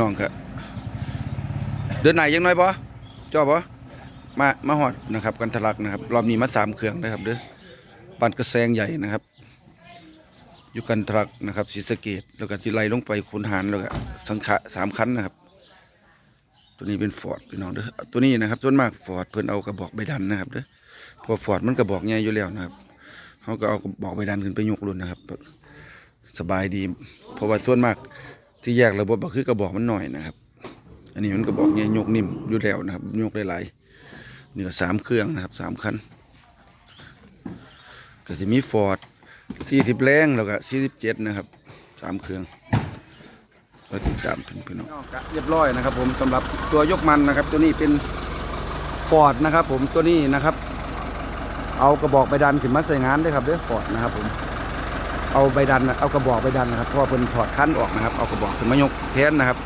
น้องครับเดินไหนยังน้อยปะจอบปะมามาหอดนะครับกันทะลักนะครับรอบนี้มาสามเครื่องนะครับเด้อปั่นกระแซงใหญ่นะครับอยู่กันทะลักนะครับศรีสะเกดแล้วก็ที่ไล่ลงไปคุนหารแล้วก็สังขะสามคันนะครับ ตัวนี้เป็นฟอร์ดพี่น้องเด้อตัวนี้นะครับส่วนมากฟอร์ดเพิ่นเอากระบอกใบดันนะครับเด้อพอฟอร์ดมันกระบอกใหญ่อยู่แล้วนะครับเขาก็เอากระบอกใบดันขึ้นไปยกรุ่นนะครับ สบายดีเพราะว่าส่วนมาก ที่แยกระบบก็คือกระบอกมันหน่อยนะครับ อันนี้มันกระบอกใหญ่ยยกนิ่มอยู่แล้วนะครับยกหลายๆนี่ก็สามเครื่องนะครับสามคันก็จะมีฟอร์ดสี่สิบแรงแล้วก็สี่สิบเจ็ดนะครับสามเครื่องก็ติดตามเพื่อนๆน้องเรียบร้อยนะครับ ผมสำหรับตัวยกมันนะครับ ตัวนี้เป็นฟอร์ดนะครับ ผมตัวนี้นะครับ เอากระบอกไปดันขึ้นมาใส่งานด้วยครับเด้อฟอร์ดนะครับผม เอาใบดันนะเอากระบอกใบดันนะครับเพราะว่าเพิ่นถอดคั้นออกนะครับเอากระบอกขึ้นมายกแทนนะครับ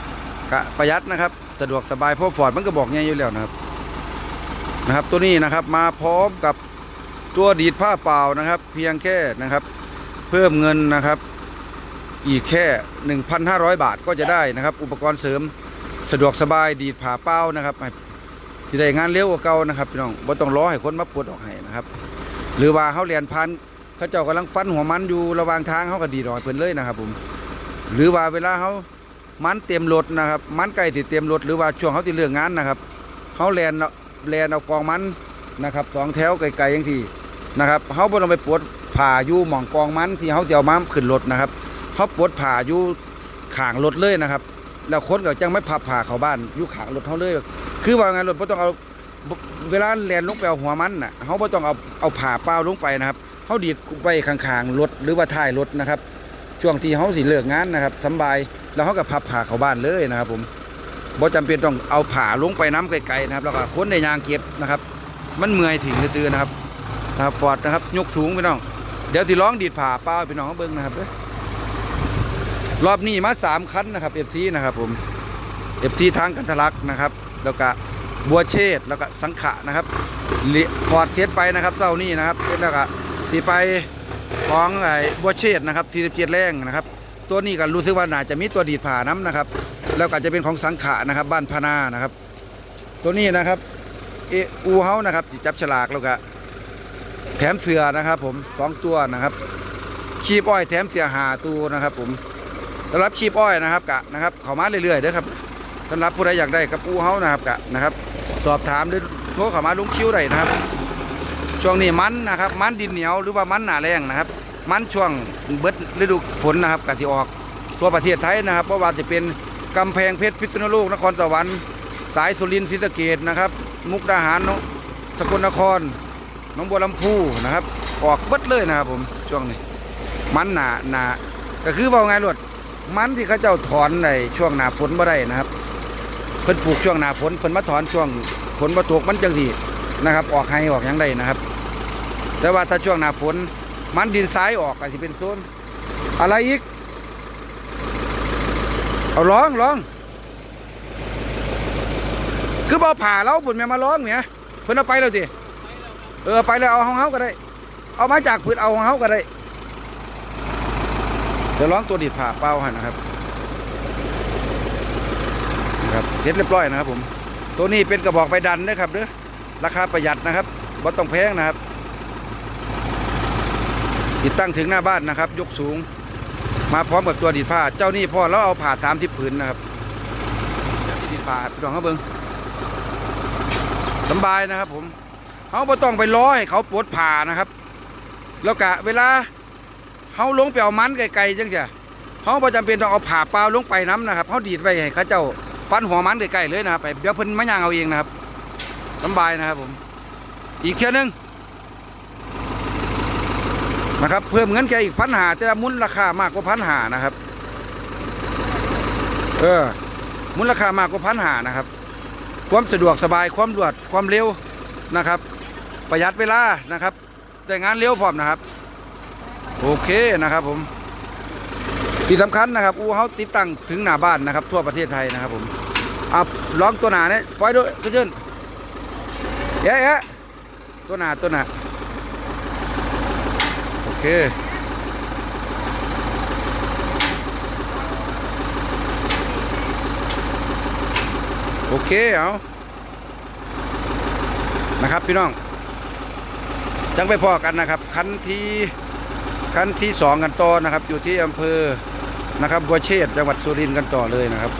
กะประหยัดนะครับสะดวกสบายเพราะฟอร์ดมันกระบอกใหญ่อยู่แล้วนะครับนะครับ ตัวนี้นะครับมาพร้อมกับตัวดีดผ้าเปล่านะครับ เพียงแค่นะครับ เพิ่มเงินนะครับอีกแค่ 1,500 บาทก็จะได้นะครับ อุปกรณ์เสริมสะดวกสบายดีดผ้าเปล่านะครับสิได้งานเร็วกว่าเก่านะครับพี่น้องบ่ต้องรอให้คนมาปลดออกให้นะครับ หรือว่าเขาเรียนพัน เขาเจ้ากำลังฟันหัวมันอยู่ระหว่างทางเขาก็ดีดออกเพิ่นเลยนะครับผมหรือว่าเวลาเขามันเต็มรถนะครับ มันใกล้สิเต็มรถหรือว่าช่วงเขาสิเลือกงานนะครับเขาแลนแลนเอากองมันนะครับสองแถวไกลๆอย่างที่นะครับเขาบ่ต้องไปปวดผ่าอยู่หม่องกองมันที่เขาเสิเอามาขึ้นรถนะครับเขาปวดผ่าอยู่ขางรถเลยนะครับ แล้วคนก็จังไม่พับผ่าเขาบ้านอยู่ขางรถเขาเลย คือว่าไงรถบ่ต้องเอาเวลาแลนลงไปเอาหัวมันน่ะเขาบ่ต้องเอาเอาผ่าเปล่าลงไปนะครับ เขาดีดไปข้างๆรถหรือว่าท้ายรถนะครับ ช่วงที่เขาสิเลิกงานนะครับสบายแล้วเขาก็พับผ่าเข้าบ้านเลยนะครับ ผมบ่จำเป็นต้องเอาผ่าลงไปน้ำไกลๆนะครับ แล้วก็ค้นในยางเก็บนะครับ มันเมื่อยถึงซื่อนะครับนะครับฟอร์ดนะครับยกสูงพี่น้อง เดี๋ยวสิร้องดีดผ่าเป้าพี่น้องเบิ่งนะครับเรอบนี้มาสามคันนะครับเอฟซีนะครับผมเอฟซีทางกันทะลักนะครับ แล้วก็บัวเชษแล้วก็สังขะนะครับฟอร์ดเซตไปนะครับเจ้านี่นะครับเสร็จแล้วก็ ที่ไปของไอ้บัวเชษนะครับที่เกียรแรงนะครับ ตัวนี้ก็รู้สึกว่าน่าจะมีตัวดีดผ่าน้ำนะครับ แล้วก็จะเป็นของสังขะนะครับ บ้านพนานะครับ ตัวนี้นะครับเออูเฮานะครับจับฉลากแล้วก็แถมเสือนะครับผมสองตัวนะครับชีปอ้อยแถมเสือหาตัวนะครับ ผมสำหรับชีปอ้อยนะครับกะนะครับเขามาเรื่อยๆเด้อครับสำหรับผู้ใดอยากได้กับอูเฮานะครับกะนะครับ สอบถามหรือโทรเข้ามาลุงคิ้วได้นะครับ ช่วงนี้มันนะครับ มันดินเหนียวหรือว่ามันหนาแรงนะครับ มันช่วงเบิดฤดูฝนนะครับกะที่ออกทั่วประเทศไทยนะครับเพราะว่าจะเป็นกำแพงเพชรพิษณุโลกนครสวรรค์สายสุรินทร์ศรีสะเกดนะครับ มุกดาหารนสกลนครหนองบัวลำพูนะครับ ออกเบิดเลยนะครับ ผมช่วงนี้ มันหนาหนาก็คือว่าไงรวดมันที่เขาเจ้าถอนในช่วงหนาฝนบ่ได้นะครับเพิ่นปลูกช่วงหนาฝนเพิ่นมาถอนช่วงฝนบ่ตกมันจังสินะครับ ออกให้ออกยังได้นะครับ แต่ว่าถ้าช่วงหน้าฝนมันดินทรายออกอาจจะเป็นโซนอะไรอีก เอาร้องร้อง คือเอาผ่าเราปุ่นแม่มาร้องเนี่ยเพิ่นเอาไปแล้วสิเออไปแล้วเอาของเฮาก็ได้ เอามาจากพื้นเอาของเฮาก็ได้เดี๋ยวร้องตัวดีดผ่าเป้าให้นะครับนะครับเสร็จเรียบร้อยนะครับผม ตัวนี้เป็นกระบอกใบดันนะครับเด้อราคาประหยัดนะครับบ่ต้องแพงนะครับ ติดตั้งถึงหน้าบ้านนะครับ ยกสูง มาพร้อมกับตัวดีดผ้า เจ้านี่พ่อเราเอาผ่าสามสิบผืนนะครับดีดผ้าพี่น้องเขาเบิ้งสบายนะครับ ผมเขาไม่ต้องไปล้อให้เขาปวดผ่านะครับ แล้วกะเวลาเขาลงไปเอามันไกลๆจังจะเขาประจำเป็นต้องเอาผ่าเปล่าลงไปน้ำนะครับเขาดีดไว้ให้เขาเจ้าฟันหัวมันไกลๆเลยนะครับไปเดี๋ยวเพิ่นมาย่างเอาเองนะครับสบายนะครับผม อีกเท่นึง นะครับ เพิ่มเงินแกอีกพันหาแต่ละมูลราคามากกว่าพันหานะครับ เออมูลราคามากกว่าพันหานะครับ ความสะดวกสบายความรวดความเร็วนะครับ ประหยัดเวลานะครับได้งานเร็วพร้อมนะครับ โอเคนะครับผมที่สำคัญนะครับ อูเขาติดตั้งถึงหน้าบ้านนะครับ ทั่วประเทศไทยนะครับผมอะลองตัวหนาเนี่ยปล่อยด้วยเชิญเอ๊ะเอ๊ะตัวหนาตัวหนา โอเค เอานะครับพี่น้อง จังไปพอกันนะครับ คันที่คันที่สองกันต่อนะครับ อยู่ที่อำเภอนะครับบัวเชษจังหวัดสุรินทร์กันต่อเลยนะครับ